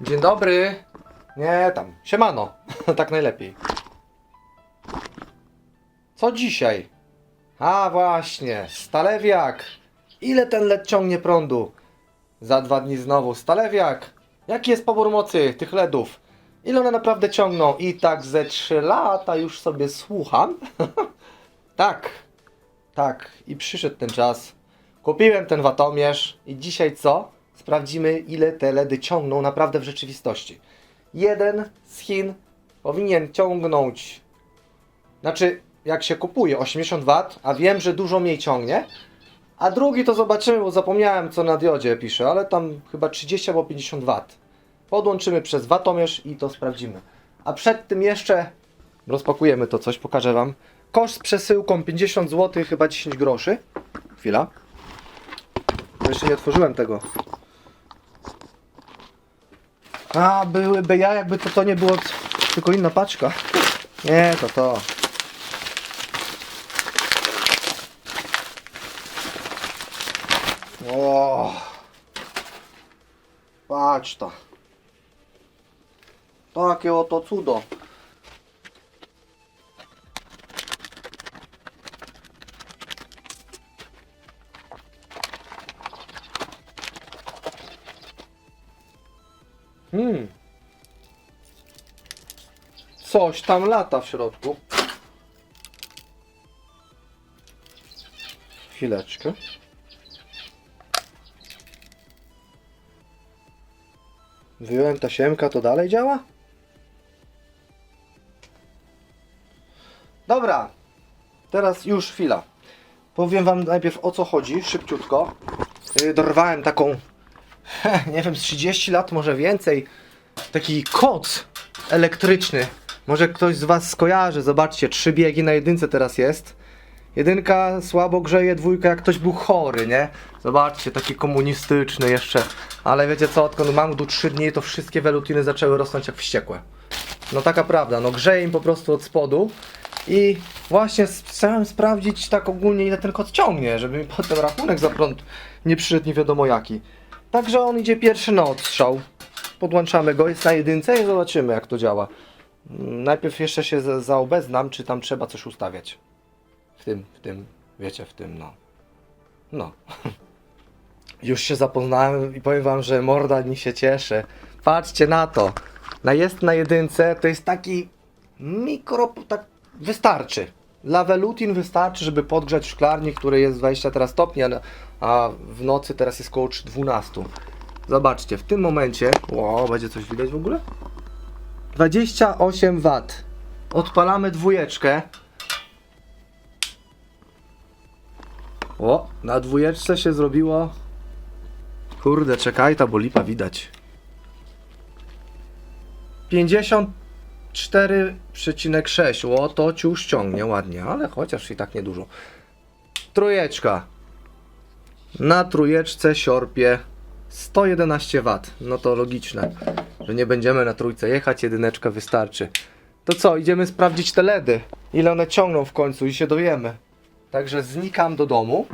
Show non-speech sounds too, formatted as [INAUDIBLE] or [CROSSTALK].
Dzień dobry. Nie, tam. Siemano. [LAUGHS] tak najlepiej. Co dzisiaj? A właśnie, stalewiak. Ile ten led ciągnie prądu? Za dwa dni znowu stalewiak. Jaki jest pobór mocy tych ledów? Ile one naprawdę ciągną? I tak ze 3 lata już sobie słucham. [LAUGHS] tak, tak. I przyszedł ten czas. Kupiłem ten watomierz i dzisiaj co? Sprawdzimy ile te LEDy ciągną naprawdę w rzeczywistości. Jeden z Chin powinien ciągnąć, znaczy jak się kupuje 80 W, a wiem, że dużo mniej ciągnie, a drugi to zobaczymy, bo zapomniałem co na diodzie pisze, ale tam chyba 30 albo 50 W. Podłączymy przez watomierz i to sprawdzimy. A przed tym jeszcze rozpakujemy to coś, pokażę Wam. Koszt z przesyłką 50 zł, chyba 10 groszy. Chwila. Jeszcze nie otworzyłem tego. A, byłyby ja, jakby to, to nie było tylko inna paczka. Nie, to to. O, patrz to. Takie oto cudo. Hmm. Coś tam lata w środku. Chwileczkę. Wyjąłem tasiemka, to dalej działa? Dobra. Teraz już chwila. Powiem wam najpierw o co chodzi, szybciutko. Yy, Dorwałem taką [LAUGHS] nie wiem, z 30 lat, może więcej, taki koc elektryczny. Może ktoś z Was skojarzy, zobaczcie, trzy biegi na jedynce teraz jest. Jedynka słabo grzeje, dwójka jak ktoś był chory, nie? Zobaczcie, taki komunistyczny jeszcze. Ale wiecie co, odkąd mam tu 3 dni, to wszystkie welutiny zaczęły rosnąć jak wściekłe. No taka prawda, no grzeje im po prostu od spodu. I właśnie chciałem sprawdzić tak ogólnie ile ten kot ciągnie, żeby mi potem rachunek za prąd nie przyszedł nie wiadomo jaki. Także on idzie pierwszy na odstrzał. Podłączamy go, jest na jedynce i zobaczymy jak to działa. Najpierw jeszcze się za- zaobeznam, czy tam trzeba coś ustawiać. W tym, w tym, wiecie, w tym, no. No. [LAUGHS] Już się zapoznałem i powiem wam, że morda mi się cieszy. Patrzcie na to. Na jest na jedynce, to jest taki mikro, tak wystarczy. Lawelutin wystarczy, żeby podgrzać w szklarni, które jest 20 teraz stopni, a w nocy teraz jest około 12. Zobaczcie, w tym momencie, o, będzie coś widać w ogóle? 28 W. Odpalamy dwójeczkę. O, na dwójeczce się zrobiło. Kurde, czekaj, ta bolipa widać. 50 4,6. O, to ci uściągnie ładnie, ale chociaż i tak niedużo. Trójeczka. Na trójeczce siorpie 111 W. No to logiczne, że nie będziemy na trójce jechać, jedyneczka wystarczy. To co, idziemy sprawdzić te LEDy, ile one ciągną w końcu i się dowiemy. Także znikam do domu.